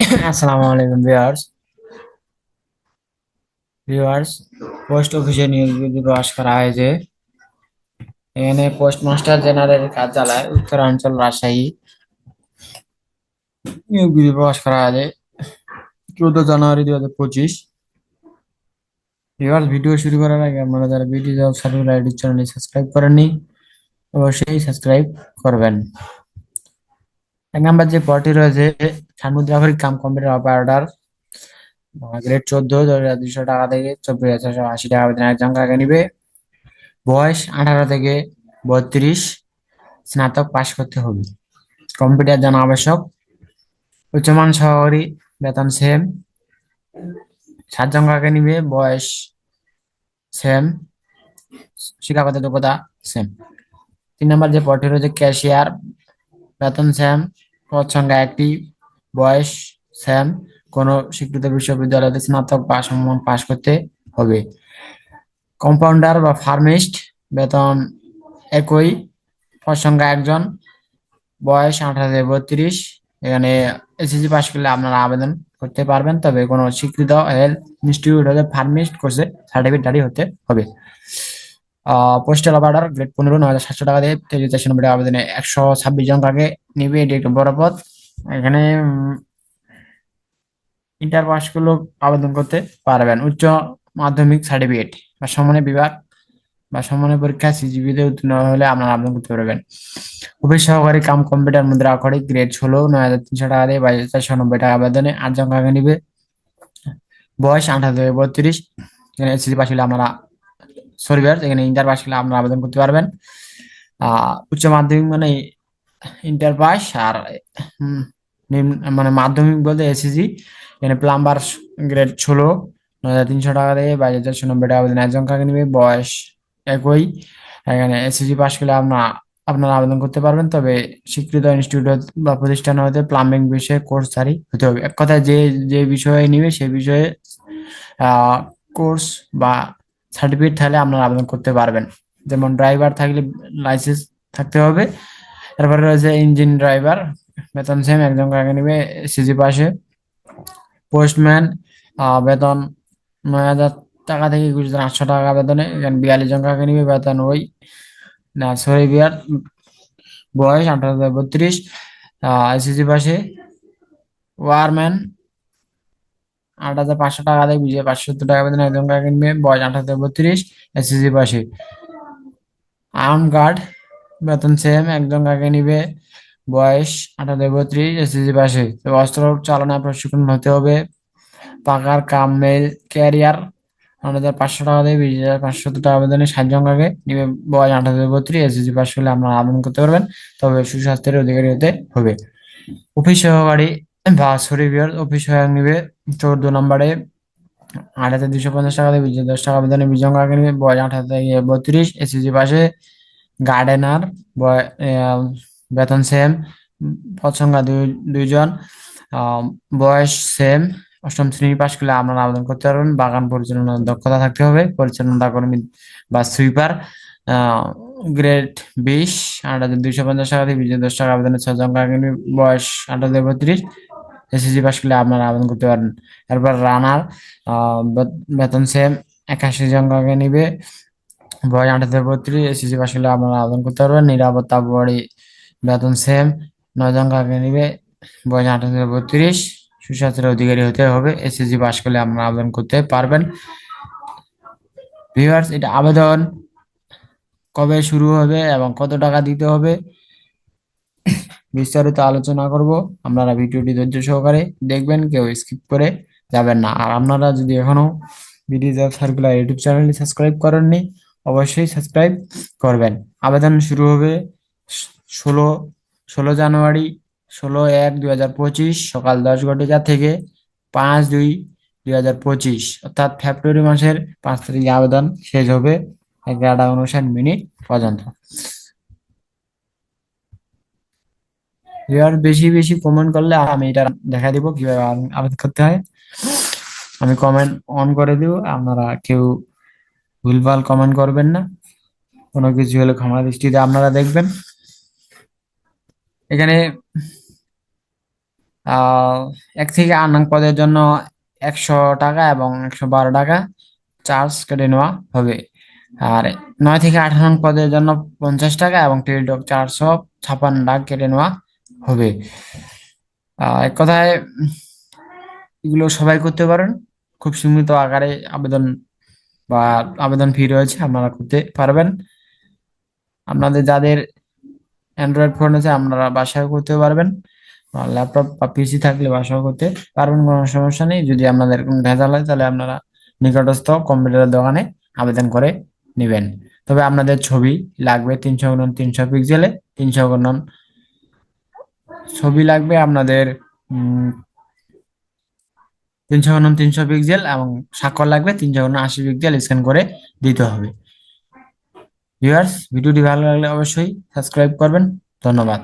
আসসালামু আলাইকুম viewers viewers post অফিসে নিয়োগ প্রকাশ করা হয়েছে। এখানে পোস্টমাস্টার জেনারেল কার্যালয়, উত্তরাঞ্চল, রাজশাহী। নিয়োগ বিধি প্রকাশ করা হয়েছে চৌদ্দ জানুয়ারি দুই হাজার পঁচিশ। ভিউয়ার্স ভিডিও শুরু করার আগে আপনারা যারা BD job service ID subscribe করেননি, অবশ্যই সাবস্ক্রাইব করবেন। এক নাম্বার যে পদটি রয়েছে সামুদ্রাফরিক কাম কম্পিউটার অপারেটর গ্রেড চোদ্দ দুশো টাকা থেকে চব্বিশ হাজার আশি টাকা বেতন একজন কাকে নিবে? বয়স আঠারো থেকে বত্রিশ, স্নাতক পাশ করতে হবে। কম্পিউটার জানা আবশ্যক। উচ্চমান সহকারী, বেতন সেম সাতজন কাকে নিবে? বয়স সেম শিক্ষাগত যোগ্যতা সেম তিন নম্বর যে পদটি রয়েছে ক্যাশিয়ার বেতন সেম সংখ্যা একটি বয়স সেম কোন স্বীকৃত বিশ্ববিদ্যালয়তে স্নাতক বা সমমান পাশ করতে হবে। কম্পাউন্ডার বা ফার্মিস্ট বেতন একই সংখ্যা একজন, বয়স আঠারো বত্রিশ, এখানে এসএসসি পাস করলে আপনারা আবেদন করতে পারবেন, তবে কোনো স্বীকৃত হেলথ ইনস্টিটিউট হতে ফার্মিস্ট কোর্সে সার্টিফিকেটধারী হতে হবে। পোস্টাল অর্ডার গ্রেড পনেরো নয় হাজার সাতশো টাকা দিয়ে তেইশ চারশো নব্বই আবেদনে একশো ছাব্বিশ জন কাকে নিবে এটি একটি বড় পদ এখানে ইন্টার পাস করলেও আবেদন করতে পারবেন। উচ্চ মাধ্যমিক সার্টিফিকেট বা সমানের বিভাগ বা সমানের পরীক্ষা সিজিপিতে উত্তীর্ণ হলে আপনারা আবেদন করতে পারবেন। অফিস সহকারী কাম কম্পিউটার মুদ্রা আখরিক গ্রেড ষোলো নয় হাজার তিনশো টাকা দিয়ে বাইশ চারশো নব্বই টাকা আবেদনে আটজন কাকে নিবে। বয়স আঠারো বত্রিশ। এখানে এসএসসি পাস হলে আপনারা সরি এখানে ইন্টার পাস হলে আপনারা আবেদন করতে পারবেন। উচ্চ মাধ্যমিক মানে ইন্টার পাস আর মানে মাধ্যমিক বলতে এসএসসি এখানে প্লাম্বার গ্রেড ষোলো নয় হাজার তিনশো টাকা দিয়ে বাইশ হাজার চারশো নব্বই টাকা আবেদন একজন কাকে নিবে, বয়স একই। এখানে এসএসসি পাস করলে আপনার আপনারা আবেদন করতে পারবেন, তবে স্বীকৃত ইনস্টিটিউট বা প্রতিষ্ঠান হতে প্লাম্বিং বিষয়ে কোর্স জারি হতে হবে। এক কথায় যে যে বিষয়ে নিবে সেই বিষয়ে কোর্স বা সার্টিফিকেট থাকলে আপনারা আবেদন করতে পারবেন। যেমন ড্রাইভার থাকলে লাইসেন্স থাকতে হবে। তারপরে রয়েছে ইঞ্জিন ড্রাইভার বেতন সেম একজন কাকে নিবে সিজি পাশে। পোস্টম্যান বেতন নয় হাজার টাকা থেকে একুশ হাজার আটশো টাকা বেতনে, এখানে বিয়াল্লিশ জন কাকে নিবে, বেতন ওই, না সরি বিয়ার বয়স আঠারো বত্রিশ। আইসিসি পাশে, ওয়ারম্যান আট হাজার পাঁচশো টাকা থেকে বিজয় পাঁচশো টাকা বেতন, একজন কাকে নিবে বয়স থেকে বত্রিশ এসএসসি পাশে। আর্ম গার্ড বেতন সেম একজন কাকে নিবে, বয়স থেকে বত্রিশ এসএসসি পাশে। অস্ত্র চালনা প্রশিক্ষণ হতে হবে। পাকার কাম মেল ক্যারিয়ার আট হাজার পাঁচশো টাকা দিয়ে, বিশ হাজার পাঁচশো টাকা আবেদনে ষাটজন কাকে নিবে, বয়স আঠারো থেকে বত্রিশ এসএসসি পাশ হলে আপনারা আবেদন করতে পারবেন। তবে সুস্বাস্থ্যের অধিকারী হতে হবে। অফিস সহকারী বা সরিবিয়ার অফিস সহায়ক নিবে, চৌদ্দ নম্বরে। আট হাজার দুশো পঞ্চাশ টাকা দিয়ে হাজার দশ টাকা আবেদনে বিশ জন কাকে নিবে, বয়স আঠারো থেকে বত্রিশ এসএসসি পাশে। গার্ডেনার বয় বেতন সেম দুই, দুইজন। বয়স সেম অষ্টম শ্রেণি পাশ করলে আপনারা আবেদন করতে পারবেন। বাগান পরিচালনার দক্ষতা থাকতে হবে পরিচালনা কর্মী বা সুইপার গ্রেড বিশ আট হাজার দুইশো পঞ্চাশ টাকা বিশ হাজার দশ টাকা আবেদনের ছজন কাকে বয়স আঠারো থেকে বত্রিশ। এসএসসি পাশ করলে আপনারা আবেদন করতে পারেন। এরপর রানার বেতন সেম একাশি জন কাকে নিবে? বয়স থেকে বত্রিশ, এসএসসি পাশ করলে আপনারা আবেদন করতে পারবেন। নিরাপত্তা বড়ি, বেতন সেম নয় জন কাকে নিবে? বয়স আঠারো, বত্রিশ, সুস্বাস্থ্যের অধিকারী হতে হবে। এসএসসি পাশ করলে আপনারা আবেদন করতে পারবেন। ভিউয়ার্স, এটা আবেদন কবে শুরু হবে এবং কত টাকা দিতে হবে? বিস্তারিত আলোচনা করব। আপনারা ভিডিওটি ধৈর্য সহকারে দেখবেন, কেউ স্কিপ করে যাবেন না। আর আপনারা যদি এখনও বিডি জব সার্কুলার ইউটিউব চ্যানেলটি সাবস্ক্রাইব করেননি, অবশ্যই সাবস্ক্রাইব করবেন। আবেদন শুরু হবে ষোলো ষোলো জানুয়ারি, ষোলো এক দুই হাজার পঁচিশ, সকাল দশ ঘটিকা থেকে পাঁচ দুই দুই হাজার পঁচিশ, অর্থাৎ ফেব্রুয়ারি মাসের পাঁচ তারিখে আবেদন শেষ হবে এগারোটা উনষাট মিনিট পর্যন্ত। এবার বেশি বেশি কমেন্ট করলে আমি এটা দেখা দিব কীভাবে আবেদন করতে হয়। আমি কমেন্ট অন করে দিব, আপনারা কেউ ভুলভাল কমেন্ট করবেন না। কোনো কিছু হলে ক্ষমা দৃষ্টিতে আপনারা দেখবেন। এখানে এক থেকে আট নং পদের জন্য একশো টাকা এবং একশো বারো টাকা চার্জ কেটে নেওয়া হবে। আর নয় থেকে আঠারো নং পদের জন্য পঞ্চাশ টাকা এবং টেলিটক চারশো ছাপ্পান্ন টাকা কেটে নেওয়া হবে। এক কথায়, এগুলো সবাই করতে পারেন। খুব সীমিত আকারে আবেদন বা আবেদন ফি রয়েছে, আপনারা করতে পারবেন। আপনাদের যাদের অ্যান্ড্রয়েড ফোন আছে, আপনারা বাসায় করতে পারবেন। ল্যাপটপ বা পিসি থাকলে বাসায় করতে পারবেন, কোনো সমস্যা নেই। যদি আপনাদের কোনো ভেজাল হয়, তাহলে আপনারা নিকটস্থ কম্পিউটারের দোকানে আবেদন করে নেবেন। তবে আপনাদের ছবি লাগবে তিনশো গুণন তিনশো পিক্সেলে, তিনশো গুণন ছবি লাগবে আপনাদের তিনশো ঘন তিনশো পিক্সেল এবং স্বাক্ষর লাগবে তিনশো ঘন আশি পিক্সেল স্ক্যান করে দিতে হবে। ভিউয়ার্স ভিডিওটি ভালো লাগলে অবশ্যই সাবস্ক্রাইব করবেন। ধন্যবাদ।